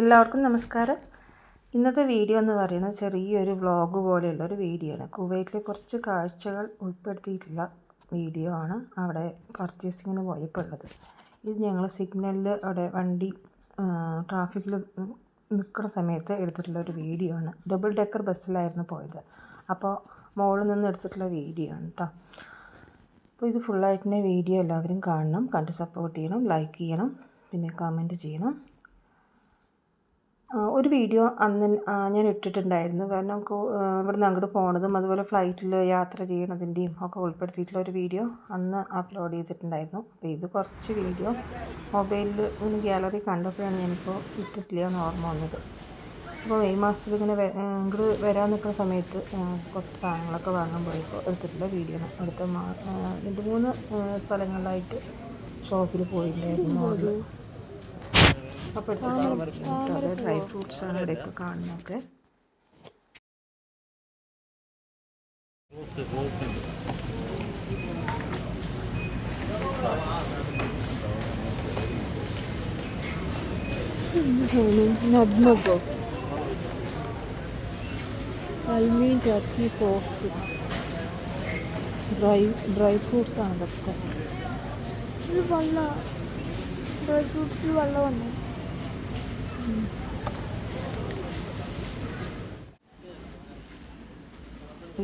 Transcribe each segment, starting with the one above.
എല്ലാവർക്കും നമസ്കാരം. ഇന്നത്തെ വീഡിയോ എന്ന് പറയുന്നത് ചെറിയൊരു വ്ളോഗ് പോലെയുള്ള ഒരു വീഡിയോ ആണ്. കുവൈറ്റിലെ കുറച്ച് കാഴ്ചകൾ ഉൾപ്പെടുത്തിയിട്ടുള്ള വീഡിയോ ആണ് അവിടെ പർച്ചേസിങ്ങിന് പോയപ്പോൾ ഉള്ളത്. ഇത് ഞങ്ങൾ സിഗ്നലിൽ അവിടെ വണ്ടി ട്രാഫിക്കിൽ നിൽക്കുന്ന സമയത്ത് എടുത്തിട്ടുള്ള ഒരു വീഡിയോ ആണ്. ഡബിൾ ഡെക്കർ ബസ്സിലായിരുന്നു പോയത്. അപ്പോൾ മുകളിൽ നിന്ന് എടുത്തിട്ടുള്ള വീഡിയോ ആണ് കേട്ടോ അപ്പോൾ ഇത് ഫുള്ളായിട്ടുള്ള വീഡിയോ എല്ലാവരും കാണണം. കണ്ട് സപ്പോർട്ട് ചെയ്യണം ലൈക്ക് ചെയ്യണം പിന്നെ കമന്റ് ചെയ്യണം. ഒരു വീഡിയോ അന്ന് ഞാൻ ഇട്ടിട്ടുണ്ടായിരുന്നു. കാരണം നമുക്ക് ഇവിടുന്ന് അങ്ങോട്ട് പോണതും അതുപോലെ ഫ്ലൈറ്റിൽ യാത്ര ചെയ്യണതിന്റെയും ഒക്കെ ഉൾപ്പെടുത്തിയിട്ടുള്ള ഒരു വീഡിയോ അന്ന് അപ്ലോഡ് ചെയ്തിട്ടുണ്ടായിരുന്നു. അപ്പോൾ ഇത് കുറച്ച് വീഡിയോ മൊബൈലിൽ ഇങ്ങനെ ഗ്യാലറി കണ്ടപ്പോഴാണ് ഞാനിപ്പോൾ ഇട്ടിട്ടില്ല എന്ന് ഓർമ്മ വന്നത്. അപ്പോൾ മെയ് മാസത്തിൽ ഇങ്ങനെ ഇങ്ങോട്ട് വരാൻ നിൽക്കുന്ന സമയത്ത് കുറച്ച് സാധനങ്ങളൊക്കെ വാങ്ങാൻ പോയപ്പോൾ എടുത്തിട്ടുള്ള വീഡിയോ അടുത്ത രണ്ട് മൂന്ന് സ്ഥലങ്ങളിലായിട്ട് ഷോപ്പിൽ പോയിട്ടുണ്ടായിരുന്നു അപ്പോൾ എടുത്തിട്ട് ഡ്രൈ ഫ്രൂട്ട്സ് ആണ് ഇവിടെയൊക്കെ കാണുന്നതൊക്കെ നഗ്നഗോ അൽമീൻ Turkey soft dry dry fruits ആണ് ഇതൊക്കെ ഇത് വെള്ള ഡ്രൈ ഫ്രൂട്ട്സിൽ വെള്ളം വന്നു?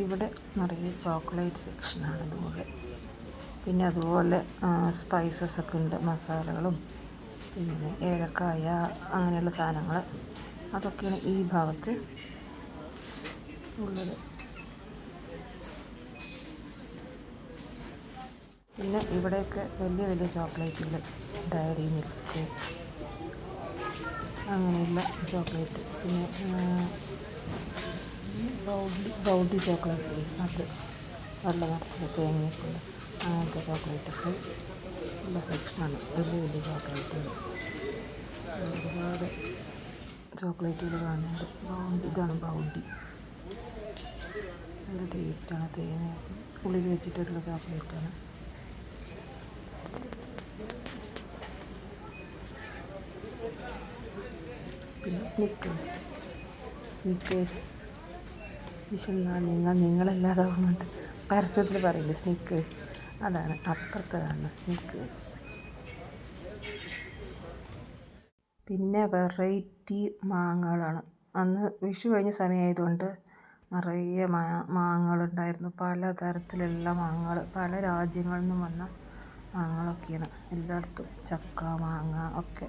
ഇവിടെ നിറയെ ചോക്ലേറ്റ് സെക്ഷനാണ് ഇതുപോലെ. പിന്നെ അതുപോലെ സ്പൈസസ് ഒക്കെ ഉണ്ട് മസാലകളും പിന്നെ ഏലക്കായ അങ്ങനെയുള്ള സാധനങ്ങൾ അതൊക്കെയാണ് ഈ ഭാഗത്ത് ഉള്ളത്. പിന്നെ ഇവിടെയൊക്കെ വലിയ വലിയ ചോക്ലേറ്റുകൾ ഡയറി മിൽക്ക് അങ്ങനെയുള്ള ചോക്ലേറ്റ്. പിന്നെ ബൗഡി ബൗഡി ചോക്ലേറ്റ് അത് വെള്ള നിറത്തിൽ തേങ്ങയൊക്കെ ഉണ്ട്. അങ്ങനത്തെ ചോക്ലേറ്റൊക്കെ ഉള്ള സെക്ഷനാണ്. വലിയ വലിയ ചോക്ലേറ്റ് ഒരുപാട് ചോക്ലേറ്റുകൾ കാണുന്നുണ്ട്. ബൗണ്ടി ഇതാണ് ബൗണ്ടി നല്ല ടേസ്റ്റാണ് തേങ്ങ ഉള്ളിൽ വെച്ചിട്ടുള്ള ചോക്ലേറ്റാണ് പിന്നെ സ്നിക്കേഴ്സ് സ്നിക്കേഴ്സ് വിശന്നാൽ നിങ്ങൾ നിങ്ങളല്ലാതെ ഓർമ്മയുണ്ട് പരസ്യത്തിൽ പറയില്ലേ? സ്നിക്കേഴ്സ് അതാണ് അപ്പുറത്തതാണ് സ്നിക്കേഴ്സ് പിന്നെ വെറൈറ്റി മാങ്ങകളാണ്. അന്ന് വിഷു കഴിഞ്ഞ സമയമായതുകൊണ്ട് നിറയെ മാ മാങ്ങകളുണ്ടായിരുന്നു. പല തരത്തിലുള്ള മാങ്ങകൾ പല രാജ്യങ്ങളിൽ നിന്നും വന്ന മാങ്ങകളൊക്കെയാണ്. എല്ലായിടത്തും ചക്ക മാങ്ങ ഒക്കെ.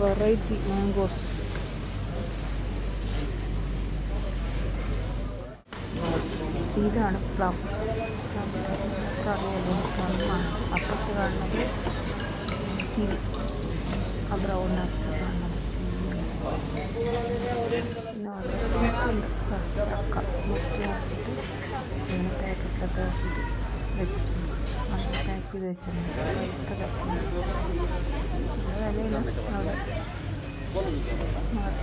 വെറൈറ്റി മാംഗോസ് ഇതാണ് പ്ലം. കറിയല്ലേ പ്ലമ്മാണ് അപ്പുറത്ത് കാണുന്നത് കിവി. ആ ബ്രൗൺ നിറത്തിൽ കാണുന്നത് ചക്ക. മുറിച്ച് നിറച്ചിട്ട് ഇങ്ങനെ പാക്കറ്റിലൊക്കെ വെച്ചിട്ടുണ്ട്. പാക്ക് ചെയ്ത് വെച്ചിട്ടുണ്ട് വിലയില്ല അവിടെ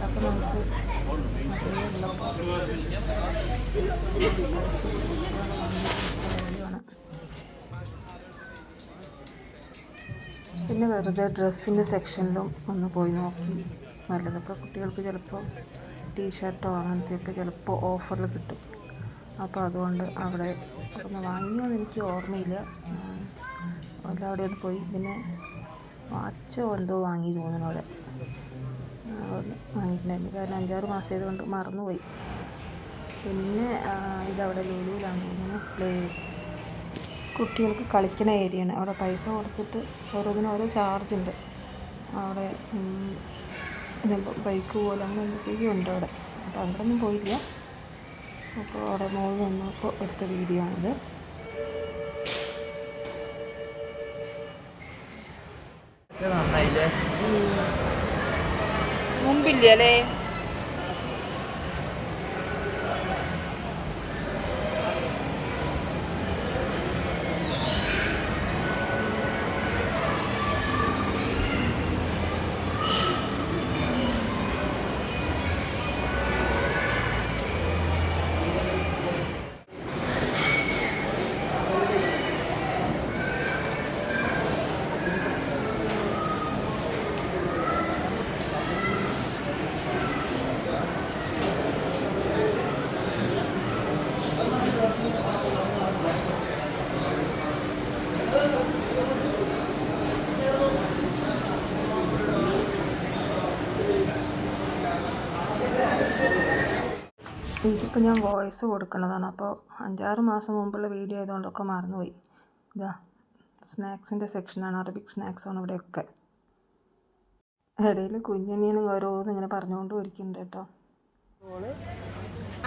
അപ്പോൾ നമുക്ക് പിന്നെ വെറുതെ ഡ്രസ്സിന്റെ സെക്ഷനിലും ഒന്ന് പോയി നോക്കി. നല്ലതൊക്കെ കുട്ടികൾക്ക് ചിലപ്പോൾ ടീഷർട്ടോ അങ്ങനത്തെയൊക്കെ ചിലപ്പോൾ ഓഫറിൽ കിട്ടും. അപ്പോൾ അതുകൊണ്ട് അവിടെ ഒന്ന് വാങ്ങിയോന്ന് എനിക്ക് ഓർമ്മയില്ല. അവിടെ അവിടെ ഒന്ന് പോയി. പിന്നെ വാച്ചോ എന്തോ വാങ്ങി തോന്നുന്നു അവിടെ. വാങ്ങിയിട്ടുണ്ടായിരുന്നു കാരണം അഞ്ചാറ് മാസം ആയതുകൊണ്ട് മറന്നുപോയി. പിന്നെ ഇതവിടെ ലുലുവിലാണ് തോന്നുന്നു. പ്ലേ കുട്ടികൾക്ക് കളിക്കുന്ന ഏരിയയാണ്. അവിടെ പൈസ കൊടുത്തിട്ട് ഓരോന്നിനും ഓരോ ചാർജ് ഉണ്ട് അവിടെ ബൈക്ക് പോലെ അങ്ങനെ എന്തൊക്കെയോ ഉണ്ട് അവിടെ. അപ്പോൾ അവിടെ ഒന്നും പോയില്ല. അപ്പോൾ അവിടെ മുകളിൽ നിന്നപ്പോൾ എടുത്ത വീഡിയോ ആണിത്. മുമ്പില്ലേ അല്ലേ? ഇതിപ്പോൾ ഞാൻ വോയിസ് കൊടുക്കുന്നതാണ്. അപ്പോൾ അഞ്ചാറ് മാസം മുമ്പുള്ള വീഡിയോ ആയതുകൊണ്ടൊക്കെ മറന്നുപോയി. ഇതാ സ്നാക്സിന്റെ സെക്ഷനാണ് അറബിക് സ്നാക്സാണ് ഇവിടെയൊക്കെ. ഇടയിൽ കുഞ്ഞനിയനും ഓരോന്ന് ഇങ്ങനെ പറഞ്ഞുകൊണ്ട് ഒരുക്കുന്നുണ്ട് കേട്ടോ.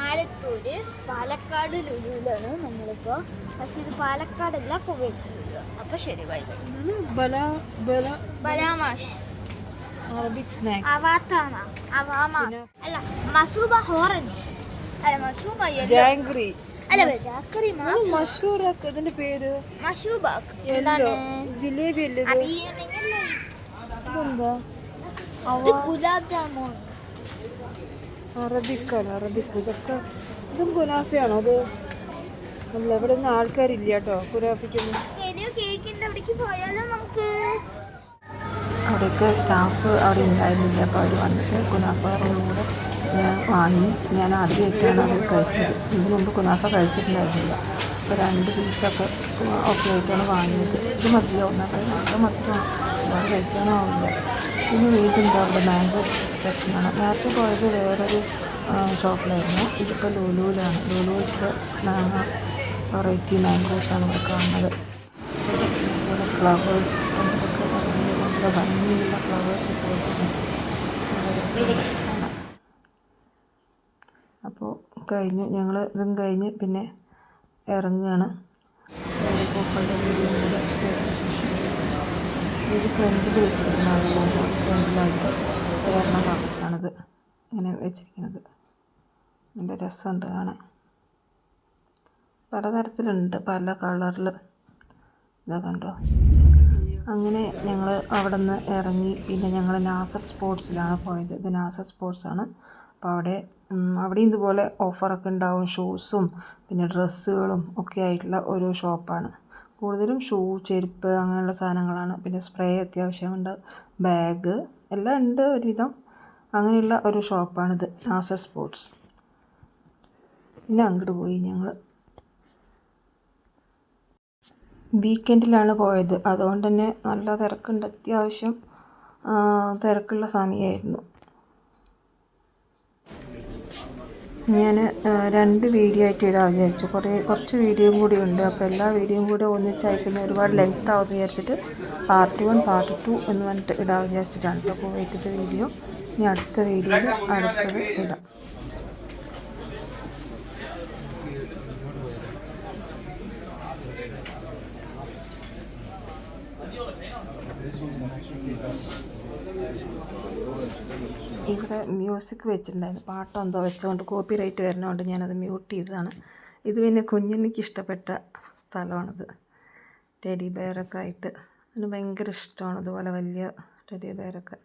ആലത്തൂര് പാലക്കാട് ലുലുവിലാണ് നമ്മളിപ്പോ. പക്ഷെ ഇത് പാലക്കാടല്ല കുവൈറ്റ് അപ്പോൾ ശരി ബൈ ബൈ. ബല ബല. ബലാമാഷ്. Arabic snacks. അവാത്താന അവാമാ. അല്ല മസൂബ ഓറഞ്ച് അല്ല. ജാങ്ക്രി അല്ല ജാക്കറി മഷൂറൊക്കെ ഇതിന്റെ പേര്? മഷൂബ എന്താണ്? ജിലേബി അല്ലേ ഇത്? അറിയണമെങ്കിൽ ഇതെന്താ? ഇത് ഗുലാബ് ജാമുൻ. അറബിക്കാണ് അറബിക്ക്. ഇതൊക്കെ ഇതും കുനാഫയാണോ അത്? നമ്മൾ ഇവിടെ ഒന്നും ആൾക്കാരില്ല കേട്ടോ കുനാഫിക്കൊന്നും കേക്കിന്റെ അവിടേക്ക് പോയാലോ നമുക്ക്? അവിടെയൊക്കെ സ്റ്റാഫ് അവിടെ ഉണ്ടായിരുന്നില്ല അപ്പോൾ അവർ വന്നിട്ട് കുനാഫ ഞാൻ വാങ്ങി. ഞാൻ ആദ്യമായിട്ടാണ് അത് കഴിച്ചത്. ഇതിന് മുമ്പ് കുനാഫ കഴിച്ചിട്ടുണ്ടായിരുന്നില്ല. അപ്പോൾ രണ്ട് പീസൊക്കെ ഒക്കെ ആയിട്ടാണ് വാങ്ങിയത്. ഇത് മതിയോ? അപ്പോൾ അത് മതിയാവും അത് കഴിക്കാനോ ആവില്ല പിന്നെ വീണ്ടും എന്താ അവിടെ മാംഗോ സെക്ഷനാണ്. നേരത്തെ പോയത് വേറൊരു ഷോപ്പിലായിരുന്നു. ഇതിപ്പോൾ ലുലുവിലാണ് ലുലുവിലത്തെ മാങ്ങ വെറൈറ്റി മാംഗോസാണ് ഇവിടെ കാണുന്നത്. ഫ്ലവേഴ്സ് ഭംഗിയുള്ള ഫ്ലവേഴ്സ് ഒക്കെ വെച്ചിട്ടുണ്ട് നല്ല രസമാണ് കാണാൻ. അപ്പോൾ കഴിഞ്ഞു ഞങ്ങൾ ഇതും കഴിഞ്ഞ് പിന്നെ ഇറങ്ങുകയാണ് ഒരു ഫ്രണ്ട് വെച്ചിരിക്കുന്നതാണ് ഫ്രണ്ടിലായിട്ട് കയറുന്ന ഭാഗത്താണിത് ഇങ്ങനെ വെച്ചിരിക്കുന്നത്. നല്ല രസമുണ്ട് കാണാൻ. പലതരത്തിലുണ്ട്. പല കളറിൽ ഇതാ കണ്ടോ? അങ്ങനെ ഞങ്ങൾ അവിടെ നിന്ന് ഇറങ്ങി. പിന്നെ ഞങ്ങൾ നാസർ സ്പോർട്സിലാണ് പോയത്. ഇത് നാസർ സ്പോർട്സാണ്. അപ്പോൾ അവിടെ ഉം, അവിടെയും ഇതുപോലെ ഓഫറൊക്കെ ഉണ്ടാവും ഷൂസും പിന്നെ ഡ്രസ്സുകളും ഒക്കെ ആയിട്ടുള്ള ഒരു ഷോപ്പാണ് കൂടുതലും ഷൂ ചെരുപ്പ് അങ്ങനെയുള്ള സാധനങ്ങളാണ്. പിന്നെ സ്പ്രേ അത്യാവശ്യമുണ്ട് ബാഗ് എല്ലാം ഉണ്ട് ഒരുവിധം. അങ്ങനെയുള്ള ഒരു ഷോപ്പാണിത് നാസ സ്പോർട്സ്. പിന്നെ അങ്ങോട്ട് പോയി ഞങ്ങൾ വീക്കെൻഡിലാണ് പോയത്. അതുകൊണ്ട് തന്നെ നല്ല തിരക്കുണ്ട് അത്യാവശ്യം തിരക്കുള്ള സമയമായിരുന്നു ഞാൻ രണ്ട് വീഡിയോ ആയിട്ട് ഇടാൻ വിചാരിച്ചു. കുറേ കുറച്ച് വീഡിയോയും കൂടി ഉണ്ട്. അപ്പോൾ എല്ലാ വീഡിയോയും കൂടി ഒന്നിച്ച് അയക്കുന്ന ഒരുപാട് ലെങ്ത് ആവുമെന്ന് വിചാരിച്ചിട്ട് പാർട്ട് വൺ പാർട്ട് ടു എന്ന് പറഞ്ഞിട്ട് ഇടാൻ വിചാരിച്ചിട്ടാണ് കേട്ടോ വൈകിട്ട് വീഡിയോ ഇനി അടുത്ത വീഡിയോയിൽ അടുത്തത് ഇടാം. ഇവിടെ മ്യൂസിക് വെച്ചിട്ടുണ്ടായിരുന്നു. പാട്ടെന്തോ വെച്ചുകൊണ്ട് കോപ്പി റൈറ്റ് വരുന്നതുകൊണ്ട് ഞാനത് മ്യൂട്ട് ചെയ്തതാണ്. ഇത് പിന്നെ കുഞ്ഞിനിക്ക് ഇഷ്ടപ്പെട്ട സ്ഥലമാണിത്. ടെഡി ബെയറൊക്കെ ആയിട്ട്. അതിന് ഭയങ്കര ഇഷ്ടമാണ് അതുപോലെ വലിയ ടെഡി ബെയറൊക്കെ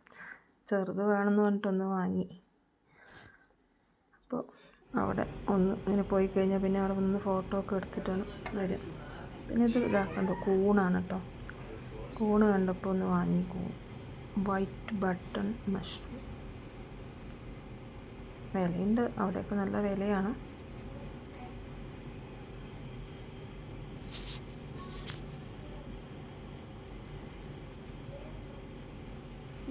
ചെറുത് വേണമെന്ന് പറഞ്ഞിട്ടൊന്ന് വാങ്ങി. അപ്പോൾ അവിടെ ഒന്ന് ഇങ്ങനെ പോയി കഴിഞ്ഞാൽ പിന്നെ അവിടെ ഒന്ന് ഫോട്ടോ ഒക്കെ എടുത്തിട്ടാണ് വരിക. പിന്നെ ഇത് ഇതാക്കണ്ടോ കണ്ടോ കൂണാണ് കേട്ടോ. കൂണ് കണ്ടപ്പോൾ ഒന്ന് വാങ്ങി കൂൺ. വൈറ്റ് ബട്ടൺ മഷ്റൂം വിലയുണ്ട്. അവിടെയൊക്കെ നല്ല വിലയാണ്.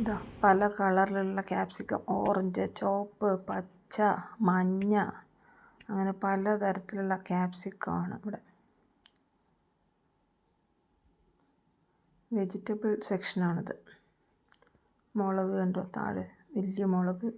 ഇതാ പല കളറിലുള്ള ക്യാപ്സിക്കം. ഓറഞ്ച് ചോപ്പ് പച്ച മഞ്ഞ. അങ്ങനെ പല പലതരത്തിലുള്ള ക്യാപ്സിക്കമാണ് ഇവിടെ. വെജിറ്റബിൾ സെക്ഷനാണിത്. മുളക് കണ്ടോ? താഴെ വലിയ മുളക്.